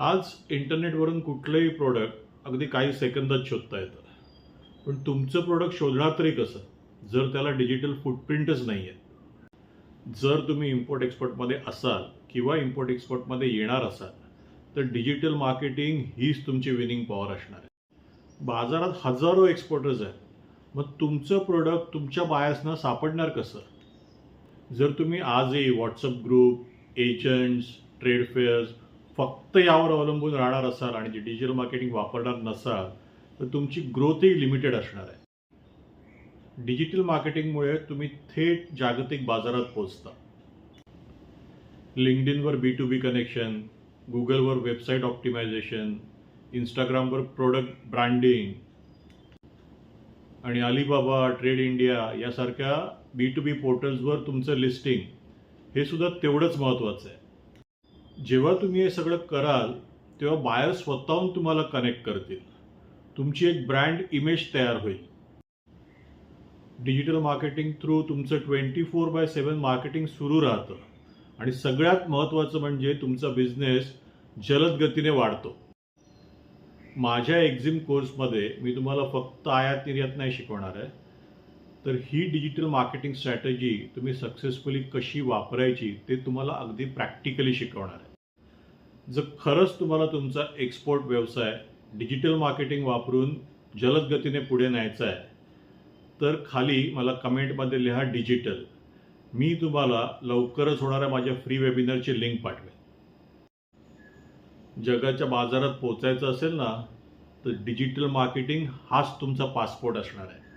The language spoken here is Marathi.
आज इंटरनेटवरून कुठलंही प्रोडक्ट अगदी काही सेकंदात शोधता येतं. पण तुमचं प्रोडक्ट शोधणार तरी कसं? जर त्याला डिजिटल फुटप्रिंटच नाही आहे जर तुम्ही इम्पोर्ट एक्सपोर्टमध्ये असाल किंवा इम्पोर्ट एक्सपोर्टमध्ये येणार असाल तर डिजिटल मार्केटिंग हीच तुमची विनिंग पॉवर असणार आहे. बाजारात हजारो एक्सपोर्टर्स आहेत. मग तुमचं प्रोडक्ट तुमच्या बायसना सापडणार कसं? जर तुम्ही आजही WhatsApp group agents trade fairs फक्त यावर अवलंबून राहणार असाल आणि डिजिटल मार्केटिंग वापरणार नसाल तर तुमची ग्रोथही लिमिटेड असणार आहे. डिजिटल मार्केटिंगमुळे तुम्ही थेट जागतिक बाजारात पोहोचता. लिंकडिनवर बी टू बी कनेक्शन गुगलवर वेबसाईट ऑप्टिमायझेशन इंस्टाग्रामवर प्रोडक्ट ब्रँडिंग आणि अलिबाबा ट्रेड इंडिया यासारख्या बी टू बी पोर्टल्सवर तुमचं लिस्टिंग हे सुद्धा तेवढंच महत्त्वाचं आहे. जेव्हा तुम्ही हे सगळं कराल तेव्हा बायर स्वतःहून तुम्हाला कनेक्ट करतील. तुमची एक ब्रँड इमेज तयार होईल. डिजिटल मार्केटिंग थ्रू तुमचं twenty four by seven marketing सुरू राहतं. आणि सगळ्यात महत्त्वाचं म्हणजे तुमचा बिझनेस जलद गतीने वाढतो. माझ्या एक्झिम कोर्समध्ये मी तुम्हाला फक्त आयात निर्यात नाही शिकवणार आहे. तर ही डिजिटल मार्केटिंग स्ट्रॅटेजी तुम्ही सक्सेसफुली कशी वापरायची ते तुम्हाला अगदी प्रॅक्टिकली शिकवणार आहे. जर खरंच तुम्हाला तुमचा एक्सपोर्ट व्यवसाय डिजिटल मार्केटिंग वापरून जलद गतीने पुढे न्यायचा आहे तर खाली मला कमेंटमध्ये लिहा डिजिटल मी तुम्हाला लवकरच होणाऱ्या माझ्या फ्री वेबिनरची लिंक पाठवेन. जगाच्या बाजारात पोचायचं असेल ना तर डिजिटल मार्केटिंग हाच तुमचा पासपोर्ट असणार आहे.